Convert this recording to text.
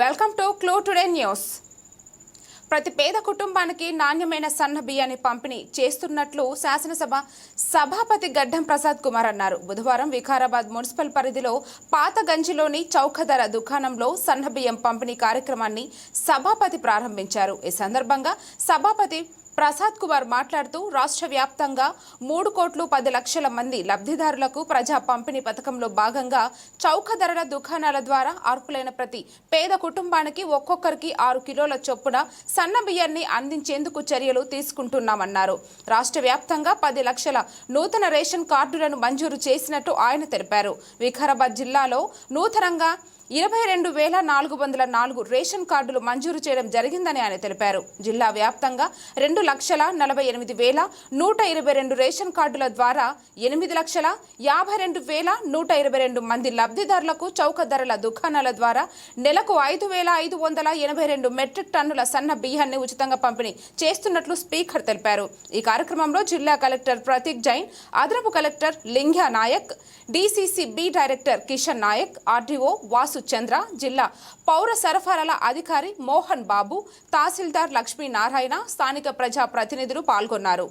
Welcome to clue today news. ప్రతి పేద కుటుంబానికి నాణ్యమైన సన్న బియ్యాన్ని పంపిణీ చేస్తున్నట్లు శాసనసభ సభాపతి గడ్డం ప్రసాద్ కుమార్ అన్నారు. బుధవారం వికారాబాద్ మున్సిపల్ పరిధిలో పాతగంజిలోని చౌకధర దుకాణంలో సన్న బియ్యం పంపిణీ కార్యక్రమాన్ని సభాపతి ప్రారంభించారు. ఈ సందర్భంగా సభాపతి ప్రసాద్ కుమార్ మాట్లాడుతూ రాష్ట్ర వ్యాప్తంగా మూడు కోట్లు పది లక్షల మంది లబ్ధిదారులకు ప్రజా పంపిణీ పథకంలో భాగంగా చౌక ధరల దుకాణాల ద్వారా అర్హులైన ప్రతి పేద కుటుంబానికి ఒక్కొక్కరికి ఆరు కిలోల చొప్పున సన్న బియ్యాన్ని అందించేందుకు చర్యలు తీసుకుంటున్నామన్నారు. రాష్ట్ర వ్యాప్తంగా పది లక్షల నూతన రేషన్ కార్డులను మంజూరు చేసినట్టు ఆయన తెలిపారు. వికారాబాద్ జిల్లాలో నూతనంగా ఇరవై రెండు వేల నాలుగు వందల నాలుగు రేషన్ కార్డులు మంజూరు చేయడం జరిగిందని ఆయన తెలిపారు. జిల్లా వ్యాప్తంగా రెండు లక్షల నలభై ఎనిమిది వేల నూట ఇరవై రెండు రేషన్ కార్డుల ద్వారా ఎనిమిది లక్షల యాభై రెండు వేల నూట ఇరవై రెండు మంది లబ్ధిదారులకు చౌక ధరల దుకాణాల ద్వారా నెలకు ఐదు వేల ఐదు వందల ఎనభై రెండు మెట్రిక్ టన్నుల సన్న బియ్యాన్ని ఉచితంగా పంపిణీ చేస్తున్నట్లు స్పీకర్ తెలిపారు. ఈ కార్యక్రమంలో జిల్లా కలెక్టర్ ప్రతీక్ జైన్ అదనపు collector Lingya Naik DCC B director Kishan Naik RDO Vasu Chandra జిల్లా పౌర సరఫరాల అధికారి మోహన్ బాబు తహసీల్దార్ లక్ష్మీనారాయణ స్థానిక ప్రజా ప్రతినిధులు పాల్గొన్నారు.